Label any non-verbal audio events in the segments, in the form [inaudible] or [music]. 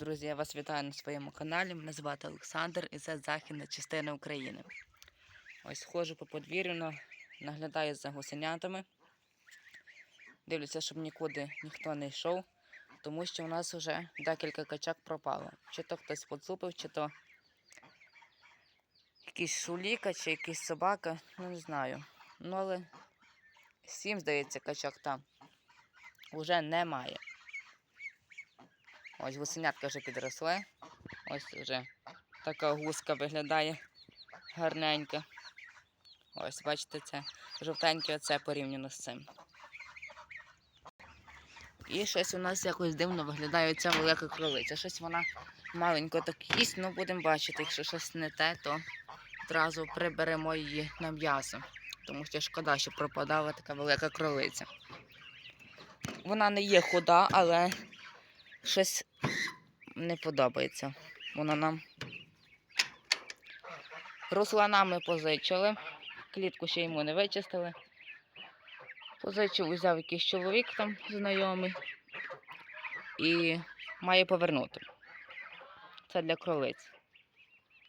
Друзі, я вас вітаю на своєму каналі. Мене звати Олександр і це західна частина України. Ось ходжу по подвір'ю, наглядаю за гусенятами. Дивлюся, щоб нікуди ніхто не йшов, тому що у нас вже декілька качок пропало. Чи то хтось поцупив, чи то якийсь шуліка, чи якийсь собака, ну не знаю. Ну але сім, здається, качок там вже немає. Ось гусенятка вже підросли. Ось вже така гуска виглядає гарненька. Ось, бачите, це жовтеньке оце порівняно з цим. І щось у нас якось дивно виглядає ця велика кролиця. Щось вона маленько так їсть, ну будемо бачити, якщо щось не те, то одразу приберемо її на м'ясо. Тому що шкода, що пропадала така велика кролиця. Вона не є худа, але щось не подобається. Вона нам. Руслана ми позичили. Клітку ще йому не вичистили. Позичив, взяв якийсь чоловік там знайомий і має повернути. Це для кролиць.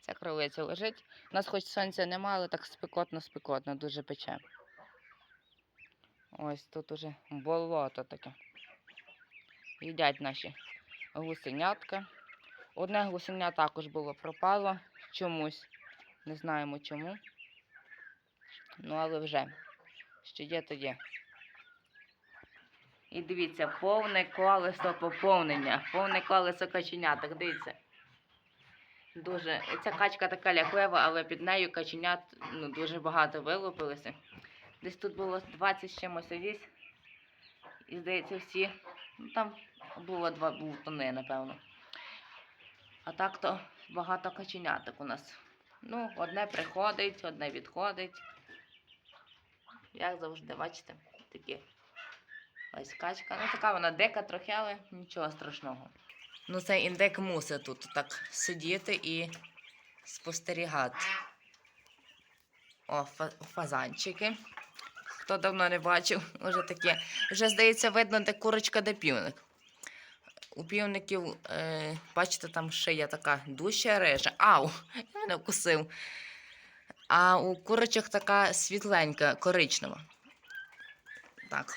Ця кролиця лежить. У нас хоч сонця немає, але так спекотно-спекотно, дуже пече. Ось тут уже болото таке. Їдять наші гусенятка. Одне гусеня також було пропало чомусь. Не знаємо чому. Ну, але вже. Що є, то є. І дивіться, повне колесо поповнення. Повне колесо каченяток. Дивіться. Дуже. Ця качка така ляклива, але під нею каченят ну, дуже багато вилупилося. Десь тут було 20 з чимось овісь. І здається, всі. Ну, там було два бутони, напевно. А так то багато каченяток у нас. Ну, одне приходить, одне відходить. Як завжди, бачите, такі. Ось качка. Ну, така вона дика трохи, але нічого страшного. Ну, цей індик мусить тут так сидіти і спостерігати. О, фазанчики. Хто давно не бачив, [laughs] вже таке. Вже, здається, видно, де курочка, де півник. У півників, е, бачите, там шия така дужча рижа. Ау! [laughs] Мене вкусив. А у курочок така світленька, коричнева. Так,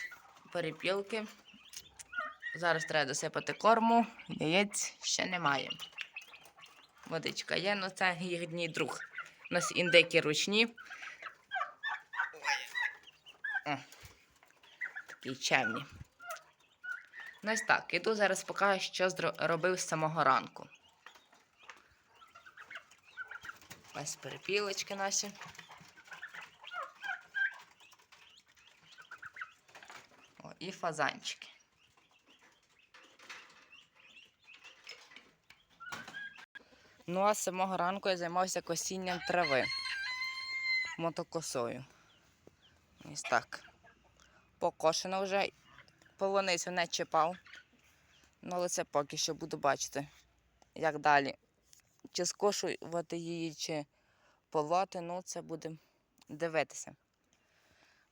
перепілки. Зараз треба досипати корму, яєць ще немає. Водичка є, ну це їхній друг. У нас індики ручні. О, такі чемні. Ну ось так, іду зараз покажу, що робив з самого ранку. Ось перепілочки наші. О, і фазанчики. Ну, а з самого ранку я займався косінням трави мотокосою. Ось так. Покошено вже. Полуницю не чіпав. Ну, але це поки що буду бачити, як далі. Чи скошувати її, чи полоти, ну це будемо дивитися.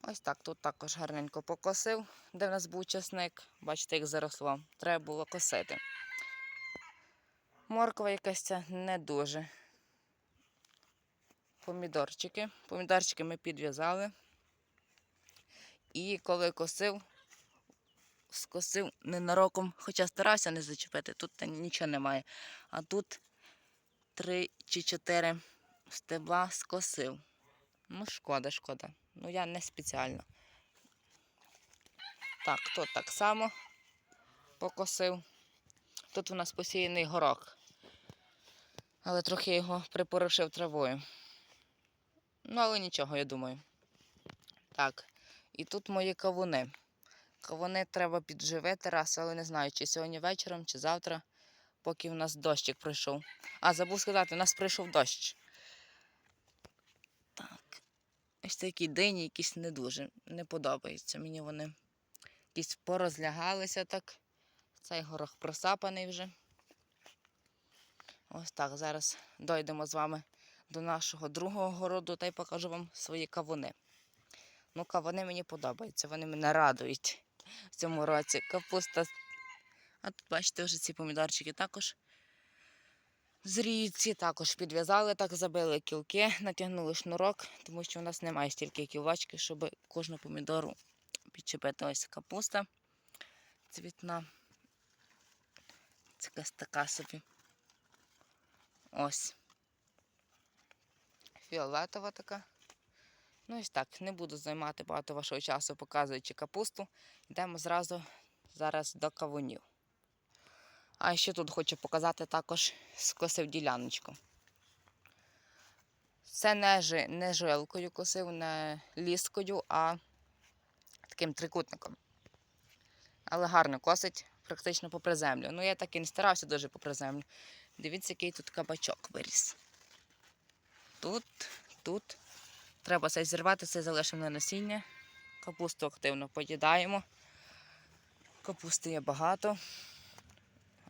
Ось так, тут також гарненько покосив, де в нас був часник. Бачите, як заросло. Треба було косити. Морква якась ця не дуже. Помідорчики. Помідорчики ми підв'язали. І коли косив, скосив ненароком, хоча старався не зачепити, тут нічого немає. А тут три чи чотири стебла скосив. Ну, шкода, шкода. Ну, я не спеціально. Так, тут так само покосив. Тут у нас посіяний горох. Але трохи його припорошив травою. Ну, але нічого, я думаю. Так, і тут мої кавуни. Кавуни треба підживити раз, але не знаю, чи сьогодні вечором, чи завтра, поки в нас дощик прийшов. А, забув сказати, у нас прийшов дощ. Так. Ось такі дині якісь не дуже. Не подобаються. Мені вони якісь порозлягалися так. Цей горох просапаний вже. Ось так. Зараз дойдемо з вами до нашого другого городу та й покажу вам свої кавуни. Ну, кавуни мені подобаються, вони мене радують в цьому році. Капуста. А тут, бачите, вже ці помідорчики також З також підв'язали, так забили кілки, натягнули шнурок, тому що у нас немає стільки кілочків, щоб кожну помідору підчепити. Ось капуста цвітна. Це якась така собі. Ось. Фіолетова така. Ну ось так, не буду займати багато вашого часу, показуючи капусту. Йдемо зразу зараз до кавунів. А ще тут хочу показати також скосив діляночку. Це не, не жилкою косив, не ліскою, а таким трикутником. Але гарно косить, практично попри землю. Ну, я так і не старався дуже попри землю. Дивіться, який тут кабачок виріс. Тут, тут. Треба це зірвати, це залишимо на насіння. Капусту активно поїдаємо. Капусти є багато,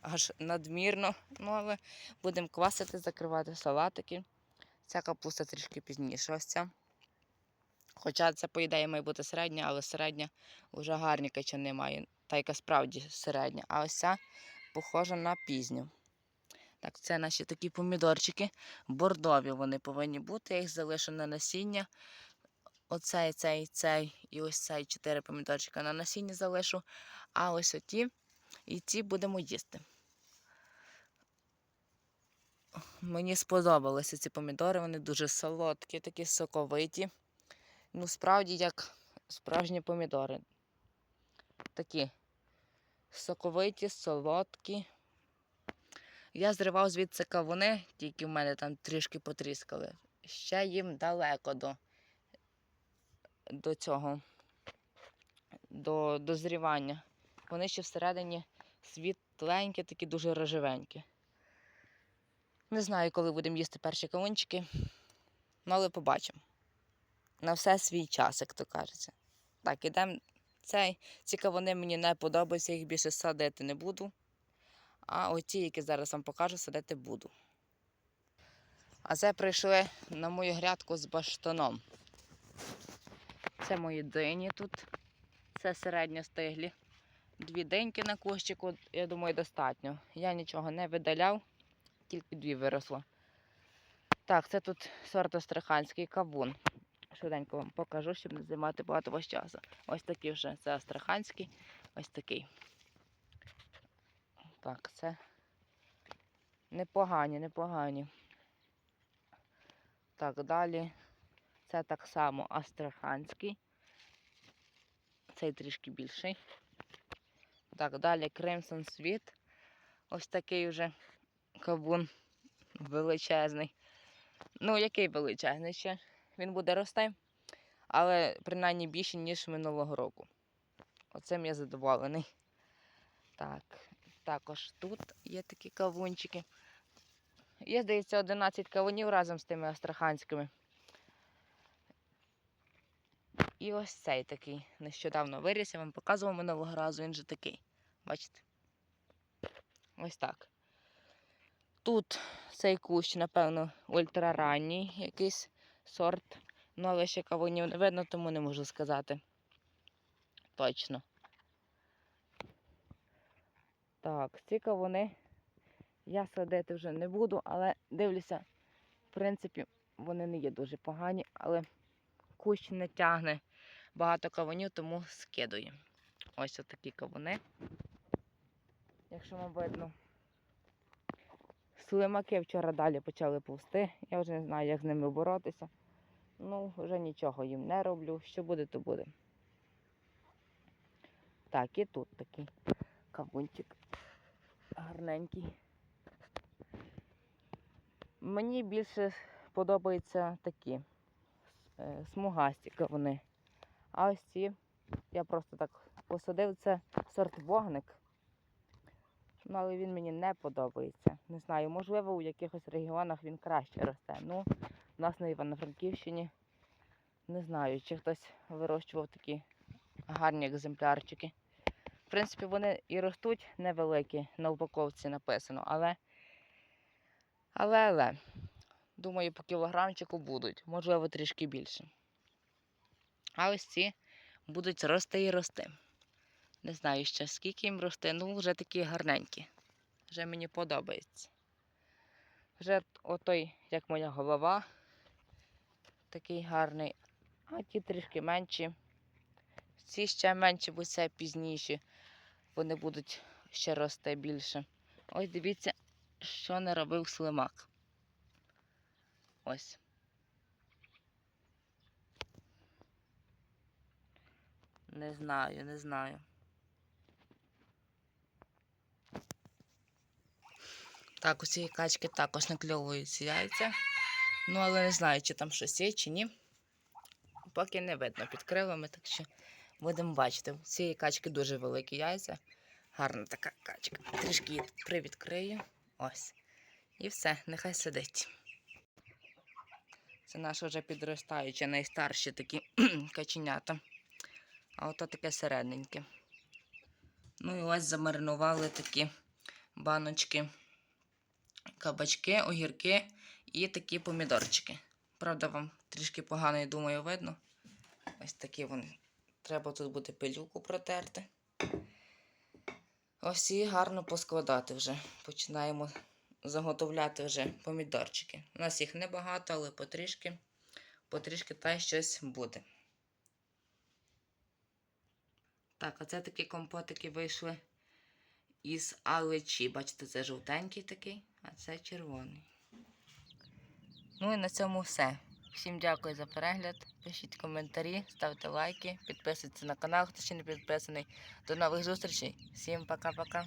аж надмірно. Ну, але будемо квасити, закривати салатики. Ця капуста трішки пізніше. Ось ця. Хоча це, по ідеї, має бути середня, але середня вже гарні качани має. Та яка справді середня. А ось ця похожа на пізню. Так, це наші такі помідорчики. Бордові вони повинні бути. Я їх залишу на насіння. Оцей, цей, цей і ось цей чотири помідорчика на насіння залишу. А ось оті і ці будемо їсти. Мені сподобалися ці помідори, вони дуже солодкі, такі соковиті. Ну, справді, як справжні помідори. Такі соковиті, солодкі. Я зривав звідси кавуни, тільки в мене там трішки потріскали. Ще їм далеко до, до цього, до дозрівання. Вони ще всередині світленькі, такі дуже рожевенькі. Не знаю, коли будемо їсти перші кавунчики, але побачимо. На все свій час, як то кажеться. Так, ідемо. Цей, ці кавуни мені не подобаються, їх більше садити не буду. А оті, які зараз вам покажу, садити буду. А це прийшли на мою грядку з баштаном. Це мої дині тут. Це середньостиглі. Дві деньки на кущику, я думаю, достатньо. Я нічого не видаляв, тільки дві виросло. Так, це тут сорт астраханський кавун. Швиденько вам покажу, щоб не займати багато ваш часу. Ось такий вже це астраханський, ось такий. Так, це непогані, непогані. Так, далі. Це так само астраханський. Цей трішки більший. Так, далі Кримсон Світ. Ось такий вже кавун величезний. Ну, який величезний ще? Він буде рости, але принаймні більше, ніж минулого року. Оцим я задоволений. Так, також тут є такі кавунчики. Є, здається, 11 кавунів разом з тими астраханськими. І ось цей такий нещодавно виріс, я вам показував минулого разу, він же такий. Бачите? Ось так. Тут цей кущ, напевно, ультраранній якийсь сорт. Ну, але ще кавунів не видно, тому не можу сказати. Точно. Так, ці кавуни я садити вже не буду, але дивлюся, в принципі, вони не є дуже погані, але кущ не тягне багато кавунів, тому скидую. Ось отакі кавуни. Якщо вам видно. Слимаки вчора далі почали повсти. Я вже не знаю, як з ними боротися. Ну, вже нічого їм не роблю. Що буде, то буде. Так, і тут такий кавунчик гарненький. Мені більше подобаються такі е, смугасті кавуни. А ось ці я просто так посадив. Це сорт вогник. Ну, але він мені не подобається. Не знаю, можливо, у якихось регіонах він краще росте. Ну, у нас на Івано-Франківщині не знаю, чи хтось вирощував такі гарні екземплярчики. В принципі, вони і ростуть невеликі, на упаковці написано, але, але, але, думаю, по кілограмчику будуть, можливо, трішки більше. А ось ці будуть рости і рости. Не знаю ще, скільки їм рости, ну вже такі гарненькі. Вже мені подобається. Вже отой, як моя голова, такий гарний, а ті трішки менші. Ці ще менші, бо це пізніші. Вони будуть ще рости більше. Ось дивіться, що не робив слимак. Ось. Не знаю, не знаю. Так, у цієї качки також накльовуються яйця. Ну, але не знаю, чи там щось є, чи ні. Поки не видно під крилами, так що будемо бачити. У цієї качки дуже великі яйця. Гарна така качка. Трішки її привідкрию. Ось. І все, нехай сидить. Це наші вже підростаючі, найстарші такі [clears throat] каченята. А ото таке середненьке. Ну і ось замаринували такі баночки, кабачки, огірки і такі помідорчики. Правда, вам трішки погано, я думаю, видно. Ось такі вони. Треба тут буде пилюку протерти. Ось і гарно поскладати вже. Починаємо заготовляти вже помідорчики. У нас їх небагато, але потрішки, потрішки та й щось буде. Так, а це такі компотики вийшли із алечі. Бачите, це жовтенький такий, а це червоний. Ну і на цьому все. Всім дякую за перегляд. Пишіть коментарі, ставте лайки, підписуйтесь на канал, хто ще не підписаний. До нових зустрічей. Всім пока-пока.